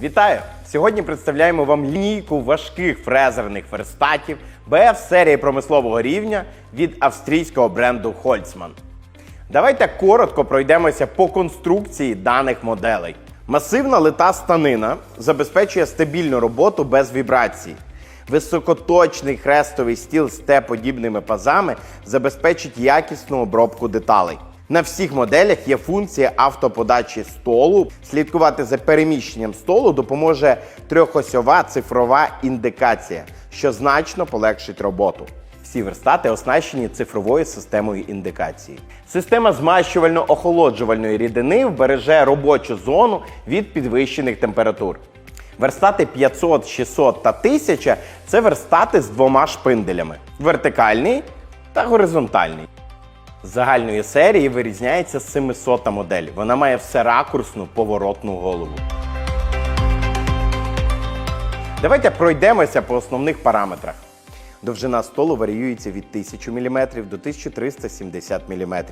Вітаю! Сьогодні представляємо вам лінійку важких фрезерних верстатів БФ серії промислового рівня від австрійського бренду Holzmann. Давайте коротко пройдемося по конструкції даних моделей. Масивна лита станина забезпечує стабільну роботу без вібрацій. Високоточний хрестовий стіл з Т-подібними пазами забезпечить якісну обробку деталей. На всіх моделях є функція автоподачі столу. Слідкувати за переміщенням столу допоможе трьохосьова цифрова індикація, що значно полегшить роботу. Всі верстати оснащені цифровою системою індикації. Система змащувально-охолоджувальної рідини вбереже робочу зону від підвищених температур. Верстати 500, 600 та 1000 – це верстати з двома шпинделями: вертикальний та горизонтальний. Загальної серії вирізняється 700 модель. Вона має всеракурсну поворотну голову. Давайте пройдемося по основних параметрах. Довжина столу варіюється від 1000 мм до 1370 мм.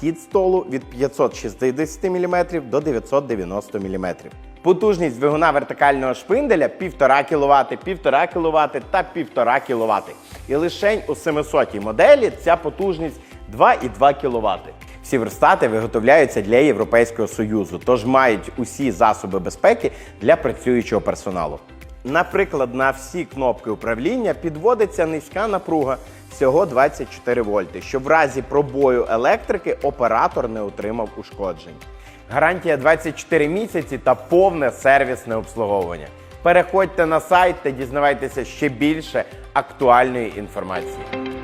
Хід столу від 560 мм до 990 мм. Потужність двигуна вертикального шпинделя 1,5 кВт, 1,5 кВт та 1,5 кВт. І лише у 700 моделі ця потужність 2,2 кВт. Всі верстати виготовляються для Європейського Союзу, тож мають усі засоби безпеки для працюючого персоналу. Наприклад, на всі кнопки управління підводиться низька напруга всього 24 вольти, щоб в разі пробою електрики оператор не отримав ушкоджень. Гарантія 24 місяці та повне сервісне обслуговування. Переходьте на сайт та дізнавайтеся ще більше актуальної інформації.